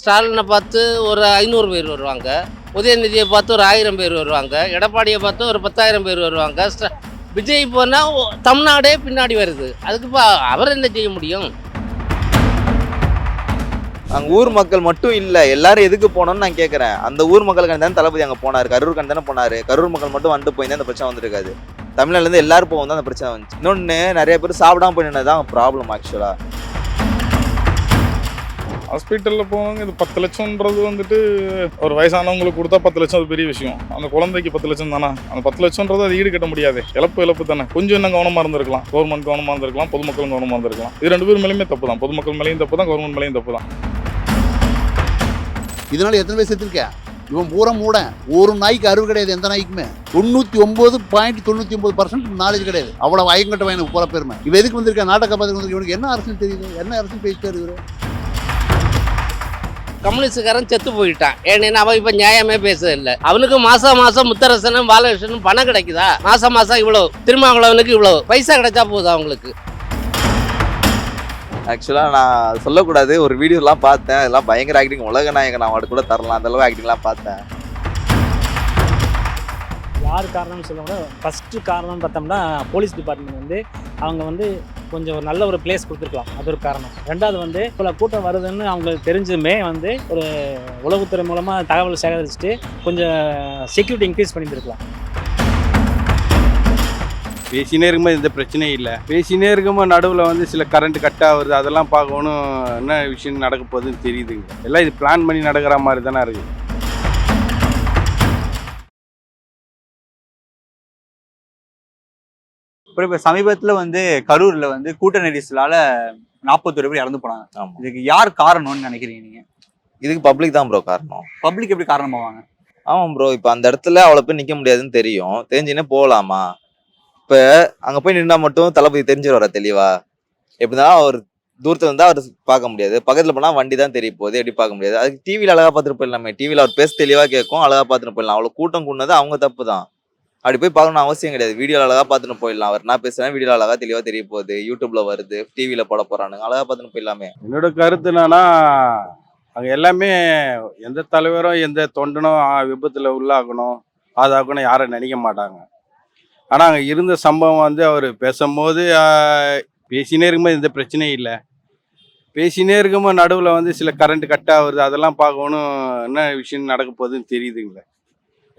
ஸ்டாலினை பார்த்து ஒரு ஐநூறு பேர் வருவாங்க. உதயநிதியை பார்த்து ஒரு ஆயிரம் பேர் வருவாங்க. எடப்பாடியை பார்த்து ஒரு பத்தாயிரம் பேர் வருவாங்க. விஜய் போனால் தமிழ்நாடே பின்னாடி வருது. அதுக்கு இப்போ அவர் என்ன செய்ய முடியும்? அங்கே ஊர் மக்கள் மட்டும் இல்லை எல்லாரும் எதுக்கு போனோம்னு நான் கேட்குறேன் அந்த ஊர் மக்களுக்கு தானே தளபதி அங்கே போனார். கரூர் தானே போனார். கரூர் மக்கள் மட்டும் வந்து போயிருந்தா அந்த பிரச்சனை வந்திருக்காது. தமிழ்நாட்டிலேருந்து எல்லாரும் போகும் தான் அந்த பிரச்சனை வந்துச்சு. இன்னொன்று நிறைய பேர் சாப்பிடாம போய் தான் ப்ராப்ளம் ஆக்சுவலாக ஹாஸ்பிட்டலில் போனவங்க இது பத்து லட்சம்ன்றது வந்துட்டு ஒரு வயசானவங்களுக்கு கொடுத்தா பத்து லட்சம் அது பெரிய விஷயம். அந்த குழந்தைக்கு பத்து லட்சம் தானே? அந்த பத்து லட்சம்ன்றது அது ஈடு கட்ட முடியாது. இழப்பு இழப்பு தானே. கொஞ்சம் இன்னும் கவனமாக இருந்திருக்கலாம். கவர்மெண்ட் கவனமாக இருந்திருக்கலாம். பொதுமக்களும் கவனமாக இருந்திருக்கலாம். இது ரெண்டு பேர் மேலேயுமே தப்பு தான். பொதுமக்கள் மேலேயும் தப்பு தான். கவர்மெண்ட் மேலேயும் தப்பு தான். இதனால எத்தனை பேர் செத்துருக்கேன் இவன் பூரா மூட ஒரு நாய்க்கு அறிவு கிடையாது எந்த நாய்க்குமே. தொண்ணூற்றி ஒம்பது பாயிண்ட் தொண்ணூற்றி ஒம்பது பர்சன்ட் நாலேஜ் கிடையாது. அவ்வளோ வயங்கட்ட வயனுக்கு பூரா பெருமை. இவன் எதுக்கு வந்திருக்க நாட்டை பார்த்து வந்திருக்க இவனுக்கு என்ன அரசியல் தெரியுது? என்ன அரசியல் பேசிட்டு இவரு? கம்யூனிஸ்டுக்காரன் செத்து போயிட்டான். ஏன்னா அவன் இப்போ நியாயமே பேசதில்லை அவனுக்கு மாசம் மாசம் முத்தரசனும் பாலகிருஷ்ணனும் பணம் கிடைக்குதா? மாசம் மாசம் இவ்வளோ திருமாவளவனுக்கு இவ்வளோ பைசா கிடைச்சா போதும் அவங்களுக்கு? ஆக்சுவலாக நான் சொல்லக்கூடாது ஒரு வீடியோலாம் பார்த்தேன். அதெல்லாம் பயங்கர ஆக்டிங் உலக நாயகன் அவன் கூட தரலாம். அந்தளவு ஆக்டிங்லாம் பார்த்தேன். யார் காரணம்னு சொல்லுவாங்க ஃபஸ்ட்டு காரணம்னு பார்த்தோம்னா போலீஸ் டிபார்ட்மெண்ட் வந்து அவங்க வந்து கொஞ்சம் ஒரு நல்ல ஒரு பிளேஸ் கொடுத்துருக்கலாம். அது ஒரு காரணம். ரெண்டாவது வந்து இவ்வளோ கூட்டம் வருதுன்னு அவங்களுக்கு தெரிஞ்சுமே வந்து ஒரு உளவுத்துறை மூலமாக தகவல் சேகரிச்சுட்டு கொஞ்சம் செக்யூரிட்டி இன்க்ரீஸ் பண்ணியிருக்கலாம் பேசினே இருக்கும்போது எந்த பிரச்சனையும் இல்லை. பேசினே இருக்கும்போது நடுவில் வந்து சில கரண்ட் கட் ஆகுது அதெல்லாம் பார்க்கணும் என்ன விஷயம் நடக்க போகுதுன்னு தெரியுதுங்க. எல்லாம் இது பிளான் பண்ணி நடக்கிற மாதிரி தானே இருக்குது அப்புறம் இப்போ சமீபத்தில் வந்து கரூர்ல வந்து கூட்ட நெரிசலால நாற்பத்தொரு பேர் இறந்து போனாங்க. இதுக்கு யார் காரணம்னு நினைக்கிறீங்க நீங்க? இதுக்கு பப்ளிக் தான் ப்ரோ காரணம். பப்ளிக் எப்படி காரணமாவாங்க? ஆமாம் ப்ரோ இப்போ அந்த இடத்துல அவ்வளோ போய் நிற்க முடியாதுன்னு தெரியும். தெரிஞ்சுன்னே போகலாமா இப்போ அங்கே போய் நின்னா மட்டும் தளபதி தெரிஞ்சிருவாரா தெளிவா? எப்படின்னா அவர் தூரத்துல இருந்தா அவர் பார்க்க முடியாது. பக்கத்துல போனா வண்டி தான் தெரிய போகுது. எப்படி பார்க்க முடியாது? அதுக்கு டிவியில் அழகா பார்த்துட்டு போயிடலாமே. டிவியில் அவர் பேச தெளிவா கேட்கும் அழகா பார்த்துட்டு போயிடலாம். அவ்வளோ கூட்டம் கூடது அவங்க தப்பு தான். அப்படி போய் பார்க்கணும் அவசியம் கிடையாது. வீடியோ அழகா பார்த்துட்டு போயிடலாம். அவர் நான் பேசுறேன் வீடியோ அழகா தெளிவா தெரிய போகுது. யூடியூப்ல வருது. டிவியில் போட போறானுங்க. அழகா பார்த்துட்டு போயிடலாமே. என்னோட கருத்து என்னன்னா அங்கே எல்லாமே எந்த தலைவரும் எந்த தொண்டனும் விபத்தில் உள்ளாகணும். ஆதாக்கணும் யாரும் நினைக்க மாட்டாங்க. ஆனால் அங்கே இருந்த சம்பவம் வந்து அவர் பேசும்போது பேசினே இருக்கும்போது எந்த பிரச்சனையும் இல்லை. பேசினே இருக்கும்போது நடுவில் வந்து சில கரண்ட் கட் ஆகுது. அதெல்லாம் பார்க்கணும். என்ன விஷயம் நடக்க போகுதுன்னு தெரியுதுங்களே.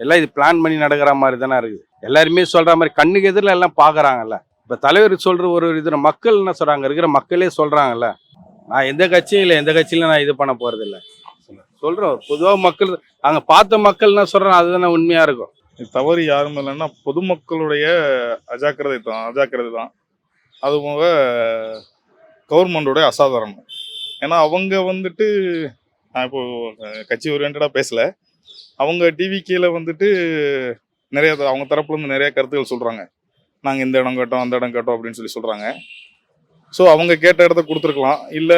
எல்லாம் இது பிளான் பண்ணி நடக்கிற மாதிரி தானே இருக்குது. எல்லாருமே சொல்கிற மாதிரி கண்ணுக்கு எதிரில் எல்லாம் பார்க்குறாங்கல்ல இப்போ தலைவர் சொல்கிற ஒரு ஒரு இது மக்கள் என்ன சொல்கிறாங்க இருக்கிற மக்களே சொல்கிறாங்கல்ல நான் எந்த கட்சியும் இல்லை எந்த கட்சியிலும் நான் இது பண்ண போகிறதில்ல சொல்கிறோம் பொதுவாக மக்கள் அங்கே பார்த்த மக்கள் என்ன சொல்கிறோம் அதுதானே உண்மையாக இருக்கும். இது தவறு யாரும் இல்லைன்னா பொதுமக்களுடைய அஜாக்கிரதை தான் அஜாக்கிரதை தான் அது போக கவர்மெண்டோடைய அசாதாரணம். ஏன்னா அவங்க வந்துட்டு நான் இப்போ கட்சி ஓரியன்டாக பேசலை. அவங்க டிவிக்கில வந்துட்டு நிறைய அவங்க தரப்புலேருந்து நிறைய கருத்துக்கள் சொல்கிறாங்க நாங்கள் இந்த இடம் கேட்டோம் அந்த இடம் கேட்டோம் அப்படின்னு சொல்லி சொல்கிறாங்க ஸோ அவங்க கேட்ட இடத்த கொடுத்துருக்கலாம். இல்லை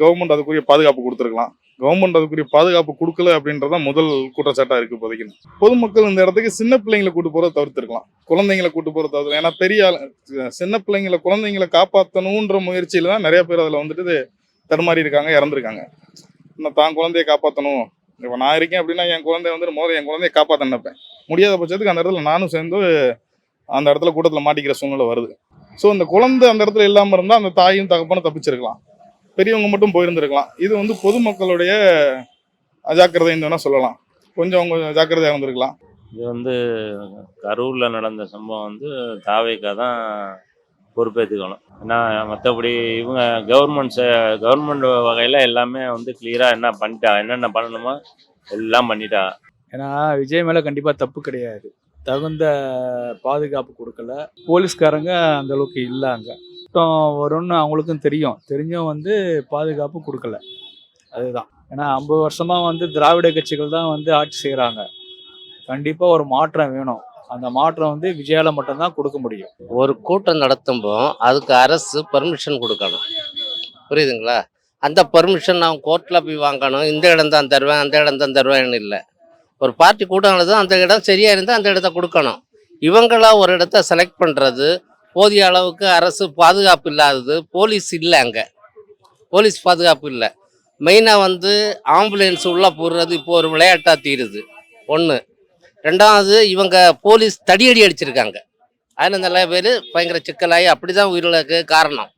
கவர்மெண்ட் அதுக்குரிய பாதுகாப்பு கொடுத்துருக்கலாம். கவர்மெண்ட் அதுக்குரிய பாதுகாப்பு கொடுக்கல அப்படின்றத முதல் குற்றச்சாட்டாக இருக்குது இப்போதைக்கு. பொதுமக்கள் இந்த இடத்துக்கு சின்ன பிள்ளைங்களை கூட்டு போகிறத தவிர்த்துருக்கலாம். குழந்தைங்களை கூட்டு போகிறத தவிர்த்து ஏன்னா பெரிய சின்ன பிள்ளைங்களை குழந்தைங்களை காப்பாற்றணுன்ற முயற்சியில் தான் நிறைய பேர் அதில் வந்துட்டு தடுமாறி இருக்காங்க இறந்துருக்காங்க. நான் தான் குழந்தைய காப்பாற்றணும் இப்போ நான் இருக்கேன் அப்படின்னா என் குழந்தை வந்து முதல்ல என் குழந்தைய காப்பாற்ற நினைப்பேன். முடியாத பட்சத்துக்கு அந்த இடத்துல நானும் சேர்ந்து அந்த இடத்துல கூட்டத்தில் மாட்டிக்கிற சூழ்நிலை வருது. ஸோ அந்த குழந்தை அந்த இடத்துல இல்லாமல் இருந்தால் அந்த தாயும் தகப்பனும் தப்பிச்சிருக்கலாம். பெரியவங்க மட்டும் போயிருந்திருக்கலாம். இது வந்து பொதுமக்களுடைய அஜாக்கிரதைன்னு வேணால் சொல்லலாம். கொஞ்சம் அவங்க ஜாக்கிரதையாக இருந்திருக்கலாம். இது வந்து கரூரில் நடந்த சம்பவம் வந்து தாவேக்கா தான் பொறுப்பேற்றுக்கணும் ஏன்னா மற்றபடி இவங்க கவர்மெண்ட் கவர்மெண்ட் வகையில் எல்லாமே வந்து கிளியராக என்ன பண்ணிட்டா என்னென்ன பண்ணணுமோ எல்லாம் பண்ணிட்டா. ஏன்னா விஜய் மேலே கண்டிப்பாக தப்பு கிடையாது. தகுந்த பாதுகாப்பு கொடுக்கல. போலீஸ்காரங்க அந்த அளவுக்கு இல்லை அங்கே கூட்டம் வரும்னு அவங்களுக்கும் தெரியும். தெரிஞ்சும் வந்து பாதுகாப்பு கொடுக்கல. அதுதான். ஏன்னா ஐம்பது வருஷமாக வந்து திராவிட கட்சிகள் தான் வந்து ஆட்சி செய்கிறாங்க கண்டிப்பாக ஒரு மாற்றம் வேணும். அந்த மாற்றம் வந்து விஜயால மட்டும்தான் கொடுக்க முடியும். ஒரு கூட்டம் நடத்தும்போ அதுக்கு அரசு பர்மிஷன் கொடுக்கணும். புரியுதுங்களா? அந்த பர்மிஷன் நான் கோர்ட்டில் போய் வாங்கணும். இந்த இடம் தான் தருவேன் அந்த இடம் தான் தருவேன்னு இல்லை. ஒரு பார்ட்டி கூட்டம் நடந்தது அந்த இடம் சரியாக இருந்தால் அந்த இடத்த கொடுக்கணும். இவங்களா ஒரு இடத்த செலக்ட் பண்ணுறது போதிய அளவுக்கு அரசு பாதுகாப்பு இல்லாதது போலீஸ் இல்லை அங்கே. போலீஸ் பாதுகாப்பு இல்லை. மெயினாக வந்து ஆம்புலன்ஸ் உள்ளே போடுறது இப்போ ஒரு விளையாட்டாக தீருது. ஒன்று ரெண்டாவது இவங்க போலீஸ் தடியடி அடிச்சிருக்காங்க. அதில் நிறைய பேர் பயங்கர சிக்கலாகி அப்படி தான் உயிரிழக்க காரணம்.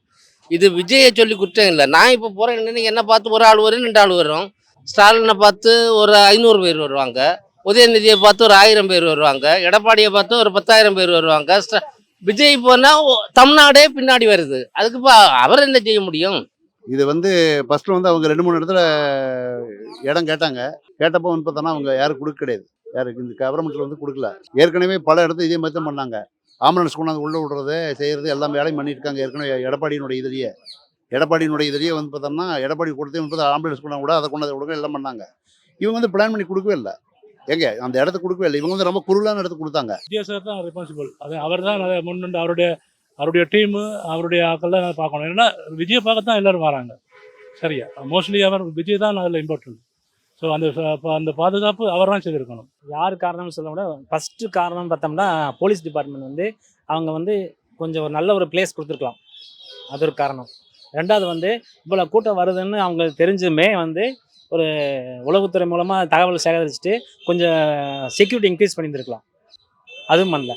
இது விஜயை சொல்லி குற்றம் இல்லை. நான் இப்போ போகிறேன் நீங்கள் என்ன பார்த்து ஒரு ஆள் வரும் ரெண்டு ஆள் வரும். ஸ்டாலினை பார்த்து ஒரு ஐநூறு பேர் வருவாங்க. உதயநிதியை பார்த்து ஒரு ஆயிரம் பேர் வருவாங்க. எடப்பாடியை பார்த்து ஒரு பத்தாயிரம் பேர் வருவாங்க. ஸ்ட- விஜய் போனால் தமிழ்நாடே பின்னாடி வருது. அதுக்கு இப்போ அவர் என்ன செய்ய முடியும்? இது வந்து ஃபஸ்ட்டு வந்து அவங்க ரெண்டு மூணு இடத்துல இடம் கேட்டாங்க. கேட்டப்போ வந்து பார்த்தோன்னா அவங்க யாரும் கொடுக்க கிடையாது. யாருக்கு? இந்த கவர்மெண்ட்ல வந்து கொடுக்கல. ஏற்கனவே பல இடத்துல இதே மாதிரி தான் பண்ணாங்க. ஆம்புலன்ஸ் கொண்டாந்து உள்ள விடுறது செய்யறது எல்லாம் வேலையும் பண்ணியிருக்காங்க ஏற்கனவே எடப்பாடியினுடைய இதுலேயே எடப்பாடியினுடைய இதுலேயே வந்து பார்த்தோம்னா எடப்பாடி கொடுத்தே வந்து ஆம்புலன்ஸ் கொண்டாந்து கூட அதை கொண்டாந்து விடுங்க எல்லாம் பண்ணாங்க. இவங்க வந்து பிளான் பண்ணி கொடுக்கவே இல்லை. எங்க? அந்த இடத்த கொடுக்கவே இல்லை. இவங்க வந்து ரொம்ப குருளான இடத்துக்கு கொடுத்தாங்க. வித்தியாசம் தான் ரெஸ்பான்சிபிள் அது அவர் தான் அதை முன்னின்று அவருடைய அவருடைய டீமு அவருடைய ஆக்கள் தான் பார்க்கணும். ஏன்னா விஜயை பார்க்க தான் எல்லாரும் வராங்க. சரியா? மோஸ்ட்லி அவர் விஜய் தான் அதில் இம்பார்ட்டன்ட் ஸோ அந்த அந்த பாதுகாப்பு அவர் தான் செய்திருக்கணும். யார் காரணம்னு சொல்ல முடியாது. ஃபஸ்ட்டு காரணம் பார்த்தோம்னா போலீஸ் டிபார்ட்மெண்ட் வந்து அவங்க வந்து கொஞ்சம் ஒரு நல்ல ஒரு பிளேஸ் கொடுத்துருக்கலாம். அது ஒரு காரணம். ரெண்டாவது வந்து இவ்வளோ கூட்டம் வருதுன்னு அவங்களுக்கு தெரிஞ்சுமே வந்து ஒரு உளவுத்துறை மூலமாக தகவல் சேகரிச்சுட்டு கொஞ்சம் செக்யூரிட்டி இன்க்ரீஸ் பண்ணியிருந்துருக்கலாம். அதுவும் பண்ணல.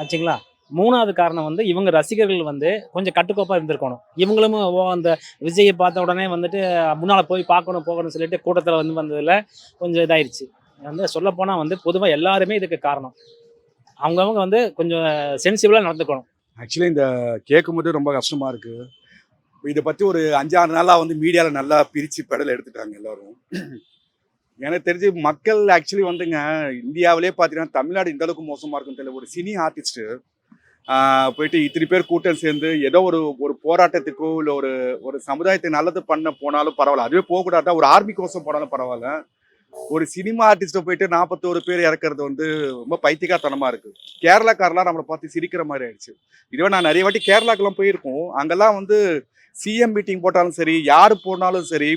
ஆச்சுங்களா? மூணாவது காரணம் வந்து இவங்க ரசிகர்கள் வந்து கொஞ்சம் கட்டுக்கோப்பாக இருந்திருக்கணும். இவங்களும் ஓ அந்த விஜயை பார்த்த உடனே வந்துட்டு முன்னால் போய் பார்க்கணும் போகணும்னு சொல்லிட்டு கூட்டத்தில் வந்து வந்ததில் கொஞ்சம் இதாயிருச்சு. வந்து சொல்லப்போனால் வந்து பொதுவாக எல்லாருமே இதுக்கு காரணம். அவங்கவுங்க வந்து கொஞ்சம் சென்சிபிளாக நடந்துக்கணும். ஆக்சுவலி இந்த கேட்கும்போது ரொம்ப கஷ்டமாக இருக்குது இதை பற்றி ஒரு அஞ்சாறு நாளாக வந்து மீடியாவில் நல்லா பிரித்து பெடல் எடுத்துட்டாங்க எல்லோரும். எனக்கு தெரிஞ்சு மக்கள் ஆக்சுவலி வந்துங்க இந்தியாவிலே பார்த்தீங்கன்னா தமிழ்நாடு இந்த அளவுக்கு இருக்குன்னு தெரியல. ஒரு சினி ஆர்டிஸ்ட்டு போயிட்டு இத்தனை பேர் கூட்டம் சேர்ந்து ஏதோ ஒரு ஒரு போராட்டத்துக்கோ இல்லை ஒரு ஒரு சமுதாயத்துக்கு நல்லது பண்ண போனாலும் பரவாயில்ல. அதுவே போகக்கூடாதா ஒரு ஆர்மி கோசம் போனாலும் பரவாயில்ல. ஒரு சினிமா ஆர்டிஸ்ட்டை போயிட்டு நாற்பத்தோரு பேர் இறக்குறது வந்து ரொம்ப பைத்தியக்காரத்தனமா இருக்குது கேரளாக்காரெலாம் நம்மளை பார்த்து சிரிக்கிற மாதிரி ஆயிடுச்சு. இதுவே நான் நிறைய வாட்டி கேரளாக்கெல்லாம் போயிருக்கோம். அங்கெல்லாம் வந்து சிஎம் மீட்டிங் போட்டாலும் சரி யார் போனாலும் சரி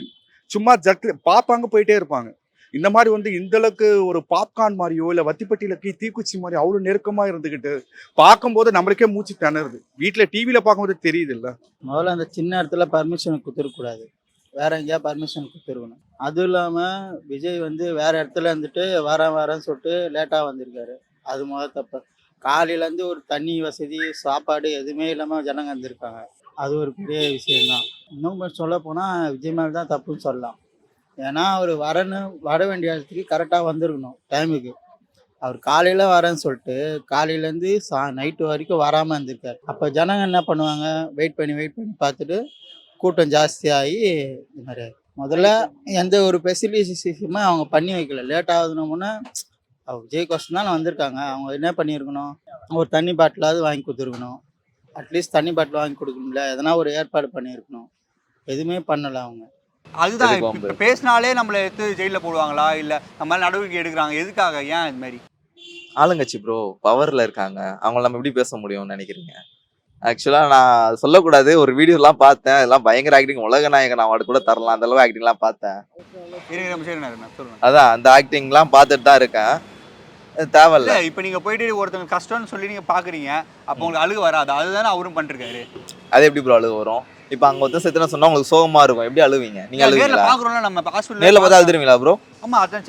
சும்மா ஜட்டு பார்ப்பாங்க போயிட்டே இருப்பாங்க. இந்த மாதிரி வந்து இந்த அளவுக்கு ஒரு பாப்கார்ன் மாதிரியோ இல்லை வத்திப்பட்டியில கீ தீக்குச்சி மாதிரி அவ்வளோ நெருக்கமாக இருந்துக்கிட்டு பார்க்கும்போது நம்மளுக்கே மூச்சு திணறுது. வீட்டில் டிவியில் பார்க்கும்போது தெரியுது இல்லை முதல்ல அந்த சின்ன இடத்துல பர்மிஷன் கொடுத்துருக்கூடாது வேற எங்கேயா பர்மிஷன் கொடுத்துருக்கணும். அதுவும் இல்லாமல் விஜய் வந்து வேற இடத்துல இருந்துட்டு வரேன் வரேன்னு சொல்லிட்டு லேட்டாக வந்திருக்காரு. அது முதல் தப்பு. காலையிலேருந்து ஒரு தண்ணி வசதி சாப்பாடு எதுவுமே இல்லாமல் ஜனங்க வந்திருக்காங்க. அது ஒரு பெரிய விஷயம்தான். இன்னும் சொல்ல போனால் விஜய் மேலே தான் தப்புன்னு சொல்லலாம். ஏன்னா அவர் வரன்னு வர வேண்டிய இடத்துக்கு கரெக்டாக வந்திருக்கணும் டைமுக்கு அவர் காலையில் வரேன்னு சொல்லிட்டு காலையிலேருந்து சா நைட்டு வரைக்கும் வராமல் இருந்திருக்காரு. அப்போ ஜனங்க என்ன பண்ணுவாங்க? வெயிட் பண்ணி வெயிட் பண்ணி பார்த்துட்டு கூட்டம் ஜாஸ்தியாகி இது மாதிரி முதல்ல எந்த ஒரு ஃபெசிலிட்டிஸுமே அவங்க பண்ணி வைக்கல. லேட் ஆகுதுனோம்னா அவர் விஜய் கோஷம் தான் வந்திருக்காங்க. அவங்க என்ன பண்ணியிருக்கணும்? ஒரு தண்ணி பாட்டிலாவது வாங்கி கொடுத்துருக்கணும். அட்லீஸ்ட் தண்ணி பாட்டில் வாங்கி கொடுக்கணும்ல. எதனா ஒரு ஏற்பாடு பண்ணியிருக்கணும். எதுவுமே பண்ணலை அவங்க. அதுதான் பேசினாலே நம்மளை எடுத்து ஜெயில போடுவாங்களா? இல்ல நம்ம மேல நடவடிக்கை எடுக்கிறாங்க. எதுக்காக? ஏன் இது மாதிரி? ஆளுங்கட்சி ப்ரோ பவர்ல இருக்காங்க. அவங்கள நம்ம எப்படி பேச முடியும்னு நினைக்கிறீங்க? ஆக்சுவலா நான் சொல்லக்கூடாது. ஒரு வீடியோலாம் பார்த்தேன். அதெல்லாம் பயங்கர ஆக்டிங் உலக நாயகன் அவார்டு கூட தரலாம். அந்த அளவு ஆக்டிங்லாம் பார்த்தேன். அதான் அந்த ஆக்டிங்லாம் பார்த்துட்டு தான் இருக்கேன். தேவையில்ல. இல்ல இப்ப நீங்க போயிட்டு ஒருத்தவங்க கஷ்டம்னு சொல்லி நீங்க பாக்குறீங்க அப்ப உங்களுக்கு அழுகு வராது. அதுதானே அவரும் பண்ணிருக்காரு. அது எப்படி ப்ரோ அழுகு வரும்? இப்போ அங்க ஒருத்தர் செத்துனா சொன்னா உங்களுக்கு சோகமா இருக்கும். எப்படி அழுவீங்க? நீங்க நேர்ல அழுவீங்களா? பாக்குறோம்ல நம்ம ஹாஸ்பிடல்ல நேர்ல பார்த்தா அழுதுருவீங்களா ப்ரோ ஆமா அதான்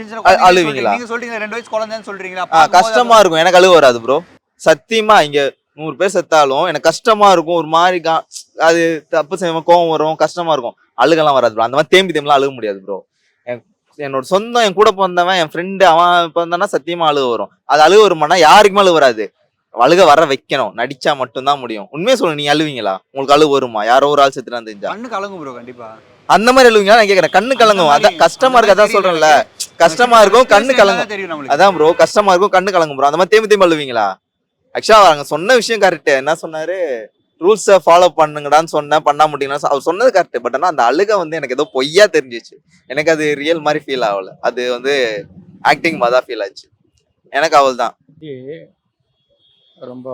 அழுவீங்களா? நீங்க சொல்றீங்க ரெண்டு வயசு குழந்தைன்னு சொல்றீங்களா? கஷ்டமா இருக்கும். எனக்கு அழுவு வராது ப்ரோ சத்தியமா இங்க நூறு பேர் செத்தாலும் எனக்கு கஷ்டமா இருக்கும். ஒரு மாதிரி கா- அது தப்பு செய்யாம கோவம் வரும் கஷ்டமா இருக்கும். அழுகெல்லாம் வராது ப்ரோ அந்த மாதிரி தேம்பி தேம்பலாம் அழுக முடியாது ப்ரோ என்னோட சொந்தம் என் கூட பிறந்தவன் என் ஃப்ரெண்டு அவன் பிறந்தானா சத்தியமா அழுக வரும். அது அழுக வருமானா யாருக்குமே அழுக வராது. அழுக வர வைக்கணும். நடிச்சா மட்டும்தான் முடியும். உண்மையை சொல்லு நீ அழுவீங்களா? உங்களுக்கு அழுகு வருமா? யாரோ ஒரு ஆள் செத்துனா தெரிஞ்சா கண்ணு கலங்கும் ப்ரோ கண்டிப்பா. அந்த மாதிரி அழுவீங்களா? நான் கேக்குறேன். கண்ணு கலங்கும் அதான் கஷ்டமா இருக்கு அதான் சொல்றேன்ல. கஷ்டமா இருக்கும் கண்ணு கலங்கும் அதான் ப்ரோ கஷ்டமா இருக்கும் கண்ணு கலங்கும் ப்ரோ அந்த மாதிரி தேம்பி தேம்பி அழுவீங்களா? ஆக்சுவலா அவங்க சொன்ன விஷயம் கரெக்ட் என்ன சொன்னாரு? ரூல்ஸை ஃபாலோ பண்ணுங்கடான்னு சொன்னேன் பண்ண முடியும்னா அவர் சொன்னது கரெக்ட் பட் ஆனால் அந்த அழுக வந்து எனக்கு ஏதோ பொய்யா தெரிஞ்சிச்சு. எனக்கு அது ரியல் மாதிரி ஃபீல் ஆகல. அது வந்து ஆக்டிங் மாதிரி தான் ஃபீல் ஆச்சு. எனக்கு அவள் தான் ரொம்ப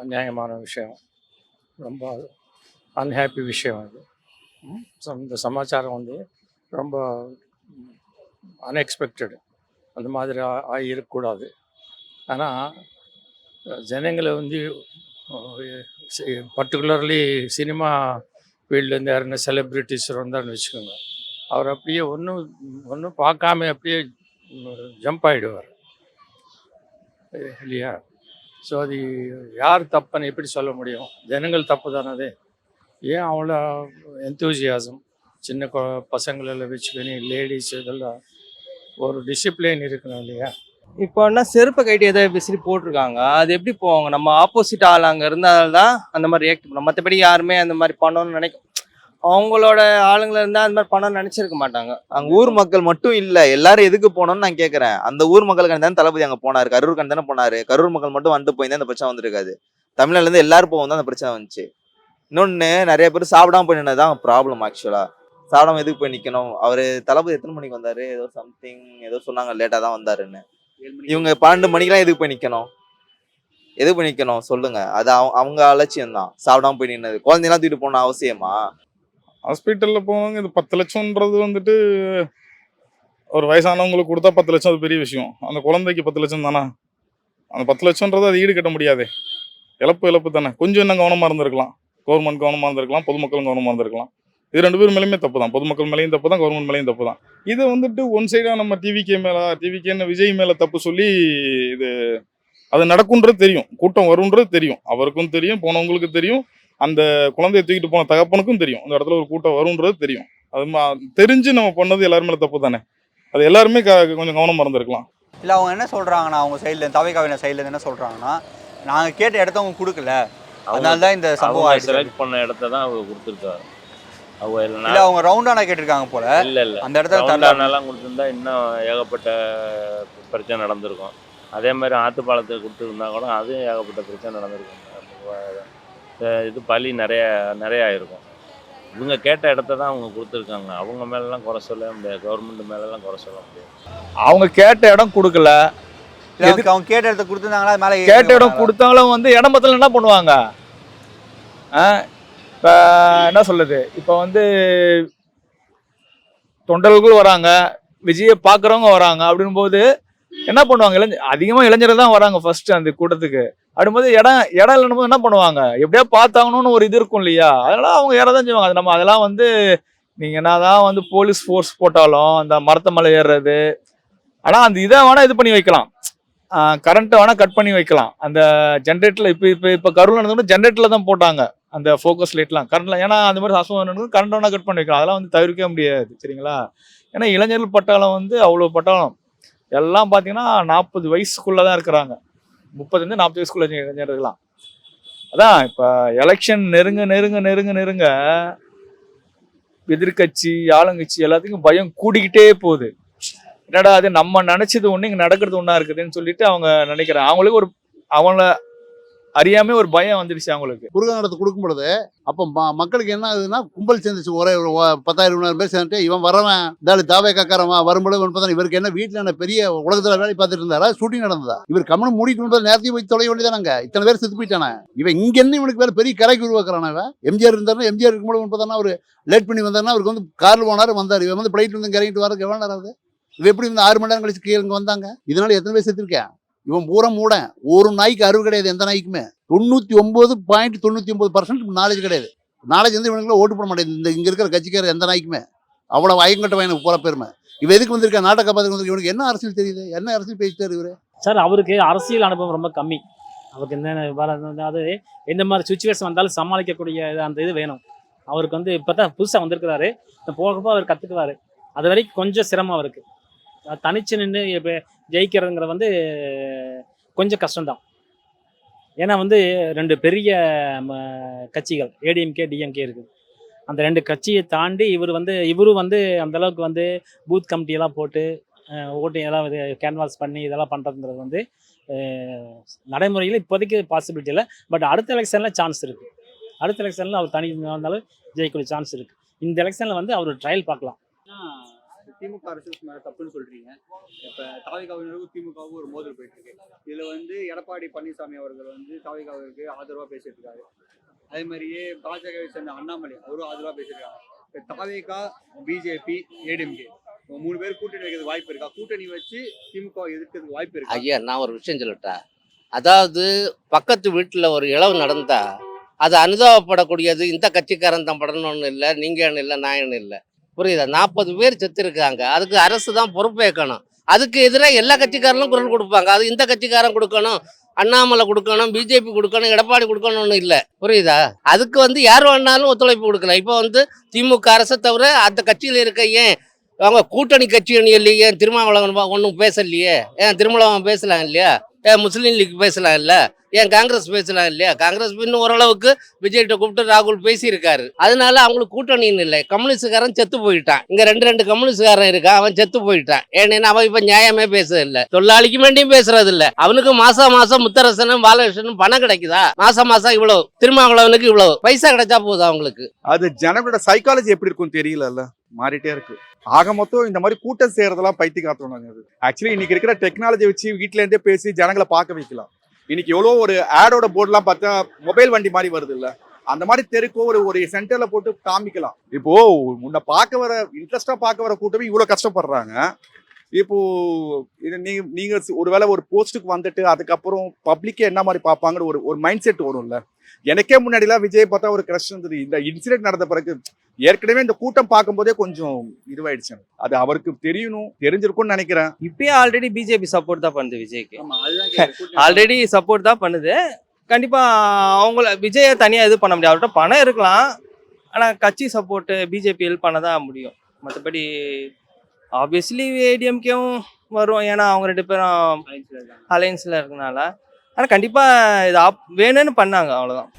அநியாயமான விஷயம். ரொம்ப அன்ஹாப்பி விஷயம் அது. இந்த சமாச்சாரம் வந்து ரொம்ப அன்எக்ஸ்பெக்டடு அந்த மாதிரி ஆகி இருக்கக்கூடாது ஆனால் ஜனங்களை வந்து பர்டிகுலர்லி சினிமா ஃபீல்ட்லேருந்து யாருன்னா செலிப்ரிட்டிஸ் வந்தான்னு வச்சுக்கோங்க. அவர் அப்படியே ஒன்றும் ஒன்றும் பார்க்காம அப்படியே ஜம்ப் ஆகிடுவார் இல்லையா? ஸோ அது யார் தப்புன்னு எப்படி சொல்ல முடியும்? ஜனங்கள் தப்பு தானே அது. ஏன் அவ்வளோ எந்தூசியாசம் சின்ன பசங்களில் பசங்களெல்லாம் வச்சுக்கணி லேடிஸ் இதெல்லாம் ஒரு டிசிப்ளின் இருக்கணும் இல்லையா? இப்போ என்ன செருப்பை கைட்டு எதாவது விசிறி போட்டிருக்காங்க. அது எப்படி போவாங்க? நம்ம ஆப்போசிட் ஆள் அங்கே இருந்தால் தான் அந்த மாதிரி ரியாக்ட் பண்ணோம் மற்றபடி யாருமே அந்த மாதிரி பண்ணணும்னு நினைக்க அவங்களோட ஆளுங்கள இருந்தால் அந்த மாதிரி பணம் நினச்சிருக்க மாட்டாங்க. அங்க ஊர் மக்கள் மட்டும் இல்ல எல்லாரும் எதுக்கு போனோம்னு நான் கேக்குறேன். அந்த ஊர் மக்களுக்கு தானே தளபதி அங்க போனாரு கரூர் தானே போனாரு. கரூர் மக்கள் மட்டும் வந்து போயிருந்தா அந்த பிரச்சனை வந்திருக்காது. தமிழ்நாட்டுல இருந்து எல்லாரும் போகும் தான் அந்த பிரச்சனை வந்துச்சு. இன்னொன்னு நிறைய பேர் சாப்பிடாம போய் நின்னதான் ப்ராப்ளம் ஆக்சுவலா சாப்பிடாம எதுக்கு போய் நிக்கணும்? அவரு தளபதி எத்தனை மணிக்கு வந்தாரு? ஏதோ சம்திங் ஏதோ சொன்னாங்க லேட்டா தான் வந்தாருன்னு. இவங்க பன்னெண்டு மணிக்கெல்லாம் எதுக்கு போய் நிக்கணும்? எது பண்ணிக்கணும் சொல்லுங்க. அது அவங்க அவங்க அலட்சியம் தான் சாப்பிடாம போய் நின்னது. குழந்தையெல்லாம் தூக்கிட்டு போன அவசியமா? ஹாஸ்பிட்டலில் போனவங்க இது பத்து லட்சம்ன்றது வந்துட்டு ஒரு வயசானவங்களுக்கு கொடுத்தா பத்து லட்சம் அது பெரிய விஷயம். அந்த குழந்தைக்கு பத்து லட்சம் தானே? அந்த பத்து லட்சம்ன்றது அது ஈடு கட்ட இழப்பு இழப்பு தானே. கொஞ்சம் இன்னும் கவனமாக இருந்திருக்கலாம். கவர்மெண்ட் கவனமாக இருந்திருக்கலாம். பொதுமக்களும் கவனமாக இருந்திருக்கலாம். இது ரெண்டு பேர் மேலேயுமே தப்பு தான். பொதுமக்கள் மேலேயும் தப்பு தான். கவர்மெண்ட் மேலேயும் தப்பு தான். இது வந்துட்டு ஒன் சைடாக நம்ம டிவிகே மேலே டிவிகேன்னு விஜய் மேலே தப்பு சொல்லி இது அது நடக்குன்றது தெரியும். கூட்டம் வரும்ன்றது தெரியும். அவருக்கும் தெரியும் போனவங்களுக்கு தெரியும். அந்த குழந்தைய தூக்கிட்டு போன தகப்பனுக்கும் தெரியும். அந்த இடத்துல ஒரு கூட்டம் வரும்ன்றது தெரியும். அது தெரிஞ்சு நம்ம பண்ணது எல்லாரும் மேலே தப்பு தானே? அது எல்லாருமே க- கொஞ்சம் கவனம் மறந்துருக்கலாம். இல்லை அவங்க என்ன சொல்கிறாங்கன்னா அவங்க சைடில் தவைக்காவின சைடில் என்ன சொல்கிறாங்கன்னா நாங்கள் கேட்ட இடத்த அவங்க கொடுக்கல. அதனால தான் இந்த சம்பவம் செலக்ட் பண்ண இடத்த தான் அவங்க கொடுத்துருக்காங்க. அவங்க இல்லை அவங்க ரவுண்டானா கேட்டிருக்காங்க போல. இல்லை இல்லை. அந்த இடத்துல தரல ரவுண்டானெல்லாம் கொடுத்துருந்தா இன்னும் ஏகப்பட்ட பிரச்சனை நடந்திருக்கும். அதே மாதிரி ஆத்துப்பாலத்துக்கு கொடுத்துருந்தா கூட அதுவும் ஏகப்பட்ட பிரச்சனை நடந்திருக்கும். இது பலி நிறைய நிறைய ஆயிருக்கும். இவங்க கேட்ட இடத்த தான் அவங்க கொடுத்துருக்காங்க. அவங்க மேலெல்லாம் குறை சொல்லவே முடியாது. கவர்மெண்ட் மேலெல்லாம் குறை சொல்ல முடியாது. அவங்க கேட்ட இடம் கொடுக்கல. இல்லை அவங்க அவங்க கேட்ட இடத்த கொடுத்துருந்தாங்களா? அது மேலே கேட்ட இடம் கொடுத்தாலும் வந்து இடம் பத்தல என்ன பண்ணுவாங்க? இப்போ என்ன சொல்லுது இப்போ வந்து தொண்டர்கள் வராங்க. விஜயை பார்க்குறவங்க வராங்க. அப்படின்போது என்ன பண்ணுவாங்க? இளைஞ அதிகமாக இளைஞர்கள் தான் வராங்க ஃபர்ஸ்ட் அந்த கூட்டத்துக்கு. அடும்போது இடம் இடம் இல்லைன்னு போது என்ன பண்ணுவாங்க? எப்படியா பார்த்தாங்கன்னு ஒரு இது இருக்கும் இல்லையா? அதனால அவங்க இடம் தான் செய்வாங்க. அது நம்ம அதெல்லாம் வந்து நீங்கள் என்ன தான் வந்து போலீஸ் ஃபோர்ஸ் போட்டாலும் அந்த மரத்த மலை ஏறுறது ஆனால் அந்த இதை வேணால் இது பண்ணி வைக்கலாம். கரண்ட்டை வேணால் கட் பண்ணி வைக்கலாம். அந்த ஜென்ரேட்டரில் இப்போ இப்போ இப்போ கருவில் நடந்தது ஜென்ரேட்டரில் தான் போட்டாங்க. அந்த ஃபோக்கஸ் லைட்லாம் கரண்ட்ல ஏன்னா அந்த மாதிரி அசம் நடந்தது கரண்ட் வேணால் கட் பண்ணி வைக்கலாம். அதெல்லாம் வந்து தவிர்க்க முடியாது. சரிங்களா? ஏன்னா இளைஞர்கள் பட்டாளம் வந்து அவ்வளோ பட்டாளம் எல்லாம் பார்த்தீங்கன்னா நாற்பது வயசுக்குள்ளே தான் இருக்கிறாங்க முப்பதுலேருந்து நாற்பது வயசுக்குள்ள இளைஞர்கள்லாம் அதான் இப்போ எலெக்ஷன் நெருங்க நெருங்க நெருங்க நெருங்க எதிர்க்கட்சி ஆளுங்கட்சி எல்லாத்துக்கும் பயம் கூடிக்கிட்டே போகுது. என்னடா அது நம்ம நினச்சது ஒன்று இங்கே நடக்கிறது ஒன்றா இருக்குதுன்னு சொல்லிட்டு அவங்க நினைக்கிறாங்க. அவங்களுக்கு ஒரு அவங்கள அறியாம ஒரு பயம் வந்துடுச்சு அவங்களுக்கு. குறுகானத்தை கொடுக்கும் பொழுது அப்போ மக்களுக்கு என்ன ஆகுதுன்னா கும்பல் சேர்ந்துச்சு. ஒரே ஒரு பத்தாயிரம் மூணாயிரம் பேர் சேர்ந்துட்டு இவன் வரவன் தாலி தாவே காக்காரவன் வரும்பொழுது பார்த்தா இவருக்கு என்ன வீட்டில் என்ன பெரிய உலகத்தில் வேலை பார்த்துட்டு இருந்தாரா? ஷூட்டிங் நடந்ததா? இவர் கம்மனு மூடிட்டு போது நேரத்தையும் போய் தொலை வேண்டியதானங்க இத்தனை பேர் செத்து போயிட்டானே. இவன் இங்க என்ன இவனுக்கு வேற பெரிய கரைக்கு உருவாக்குறான் இவன். எம்ஜிஆர் இருந்தாருன்னா எம்ஜிஆர் இருக்கும்போது இவன் பார்த்தா அவர் லேட் பண்ணி வந்தாருன்னா அவருக்கு வந்து காரில் போனார் வந்தார். இவன் வந்து பிளைட் வந்து இறங்கிட்டு வரக்கு எவ்வளோ நேரம் ஆகுது? இவன் எப்படி வந்து ஆறு மணி நேரம் கழிச்சு கீழே இங்க வந்தாங்க? இதனால எத்தனை பேர் செத்துருக்கேன்? இவன் பூரா மூட ஒரு நாய்க்கு அறிவு கிடையாது எந்த நாய்க்குமே. தொண்ணூத்தி ஒன்பது பாயிண்ட் தொண்ணூத்தி ஒன்பது பர்சன்ட் நாலேஜ் கிடையாது. நாலேஜ் வந்து இவனுக்குலாம் ஓட்டு போட மாட்டேங்குது. இந்த இங்க இருக்கிற கட்சிக்கார எந்த நாய்க்குமே. அவ்வளவு ஐயங்கட்ட எனக்கு போற பெருமை. இவ எதுக்கு வந்திருக்க நாட்டை காப்பாத்துக்கு வந்திருக்க இவனுக்கு என்ன அரசியல் தெரியுது? என்ன அரசியல் பேசிட்டு இவரு? சார் அவருக்கு அரசியல் அனுபவம் ரொம்ப கம்மி. அவருக்கு என்னென்ன அது அதாவது எந்த மாதிரி சுச்சுவேஷன் வந்தாலும் சமாளிக்கக்கூடிய அந்த இது வேணும். அவருக்கு வந்து இப்போ தான் புதுசாக வந்திருக்கிறாரு. போக போக அவர் கற்றுக்குவார் அது வரைக்கும் கொஞ்சம் சிரமம் அவருக்கு. தனிச்சு நின்று இப்போ ஜெயிக்கிறதுங்கிறது வந்து கொஞ்சம் கஷ்டம்தான். ஏன்னா வந்து ரெண்டு பெரிய ம, கட்சிகள் ஏடிஎம்கே டிஎம்கே இருக்குது. அந்த ரெண்டு கட்சியை தாண்டி இவர் வந்து இவரும் வந்து அந்தளவுக்கு வந்து பூத் கமிட்டியெல்லாம் போட்டு அஹ், ஓட்டு எல்லாம் இது கேன்வாஸ் பண்ணி இதெல்லாம் பண்ணுறதுங்கிறது வந்து நடைமுறையில் இப்போதைக்கு பாசிபிலிட்டி இல்லை. பட் அடுத்த எலெக்ஷனில் சான்ஸ் இருக்குது அடுத்த எலெக்ஷனில் அவர் தனி வந்தாலும் ஜெயிக்கக்கூடிய சான்ஸ் இருக்குது இந்த எலெக்ஷனில் வந்து அவர் ட்ரையல் பார்க்கலாம். திமுக அரசு மேல தப்புன்னு சொல்றீங்க. இப்ப தாவிகாவினருக்கும் திமுகவும் ஒரு மோதல் போயிட்டு இருக்கு இதுல வந்து எடப்பாடி பழனிசாமி அவர்கள் வந்து தாவிகாவிற்கு ஆதரவா பேசிட்டு இருக்காரு அதே மாதிரியே பாஜகவை சேர்ந்த அண்ணாமலை அவரும் ஆதரவா பேசியிருக்காங்க. இப்ப தாவேகா பிஜேபி ஏடிஎம்கே மூணு பேர் கூட்டணி வைக்கிறது வாய்ப்பு இருக்கா? கூட்டணி வச்சு திமுக எதிர்க்கிறதுக்கு வாய்ப்பு இருக்கா? ஐயா நான் ஒரு விஷயம் சொல்லட்டா? அதாவது பக்கத்து வீட்டில் ஒரு இளவு நடந்தா அது அனுதாபப்படக்கூடியது. இந்த கட்சிக்காரன் தான் படணும்னு இல்லை நீங்கள் இல்லை நான் இல்லை. புரியுதா? நாற்பது பேர் செத்து இருக்காங்க அதுக்கு அரசு தான் பொறுப்பேற்கணும். அதுக்கு எதிராக எல்லா கட்சிக்காரங்களும் குரல் கொடுப்பாங்க. அது இந்த கட்சிக்காரன் கொடுக்கணும் அண்ணாமலை கொடுக்கணும் பிஜேபி கொடுக்கணும் எடப்பாடி கொடுக்கணும்னு இல்லை. புரியுதா? அதுக்கு வந்து யார் வேணாலும் ஒத்துழைப்பு கொடுக்கலாம் இப்போ வந்து திமுக அரசை தவிர அந்த கட்சியில் இருக்க ஏன் அவங்க கூட்டணி கட்சி இல்லையே ஏன் திருமாவளவன் ஒன்றும் பேசலையே? ஏன் திருமலவன் பேசலாம் இல்லையா? முஸ்லீம் லீக் பேசலாம் இல்லை ஏன் காங்கிரஸ் பேசலாம் இல்லையா காங்கிரஸ் இன்னும் ஓரளவுக்கு விஜய்கிட்ட கூப்பிட்டு ராகுல் பேசியிருக்காரு. அதனால அவங்களுக்கு கூட்டணின்னு இல்லை. கம்யூனிஸ்ட்காரன் செத்து போயிட்டான். இங்க ரெண்டு ரெண்டு கம்யூனிஸ்டுக்காரன் இருக்கான் அவன் செத்து போயிட்டான். ஏன்னா அவன் இப்ப நியாயமே பேசுறது தொழிலாளிக்கு வேண்டியும் பேசுறது இல்ல அவனுக்கு மாசம் மாசம் முத்தரசனும் பாலகிருஷ்ணனும் பணம் கிடைக்குதா? மாசம் மாசம் இவ்வளவு திருமாவளவனுக்கு இவ்வளவு பைசா கிடைச்சா போதும் அவங்களுக்கு? அது ஜனங்களோட சைக்காலஜி எப்படி இருக்கும் தெரியல மாறிட்டே இருக்கு. ஆக மொத்தம் இந்த மாதிரி கூட்டம் செய்யறதெல்லாம் பைத்தி காத்தணும் அது. ஆக்சுவலி இன்னைக்கு இருக்கிற டெக்னாலஜி வச்சு வீட்ல இருந்தே பேசி ஜனங்களை பார்க்க வைக்கலாம். இன்னைக்கு எவ்வளோ ஒரு ஆடோட போர்டுலாம் பார்த்தா மொபைல் வண்டி மாதிரி வருது இல்ல? அந்த மாதிரி தெருக்கோ ஒரு ஒரு சென்டர்ல போட்டு காமிக்கலாம். இப்போ முன்ன பார்க்க வர இன்ட்ரெஸ்டா பார்க்க வர கூட்டமே இவ்வளவு கஷ்டப்படுறாங்க. இப்போ இது நீங்க நீங்க ஒருவேளை ஒரு போஸ்ட்டுக்கு வந்துட்டு அதுக்கப்புறம் பப்ளிக்கே என்ன மாதிரி பார்ப்பாங்கன்னு ஒரு ஒரு மைண்ட் செட் வரும்ல? எனக்கே முன்னாடிலாம் விஜய் பார்த்தா ஒரு கிரஷ் இருந்தது இந்த இன்சிடென்ட் நடந்த பிறகு ஏற்கனவே இந்த கூட்டம் பார்க்கும்போதே கொஞ்சம் இதுவாயிடுச்சு. அது அவருக்கு தெரியணும் தெரிஞ்சிருக்கும்னு நினைக்கிறேன். இப்பயே ஆல்ரெடி பிஜேபி சப்போர்ட் தான் பண்ணுது விஜய்க்கு. ஆல்ரெடி சப்போர்ட் தான் பண்ணுது. கண்டிப்பா அவங்கள விஜயை தனியா இது பண்ண முடியாது. அவர்கிட்ட பணம் இருக்கலாம். ஆனா கட்சி சப்போர்ட் பிஜேபி ஹெல்ப் பண்ண தான் முடியும். மற்றபடி ஆப்வியஸ்லி ஏடிஎம்கேவும் வரும். ஏன்னா அவங்க ரெண்டு பேரும் alliance ல இருக்காங்க. அலைன்ஸ்ல இருக்கனால. ஆனா கண்டிப்பா இது ஆப் வேணும்னு பண்ணாங்க அவ்வளவுதான்.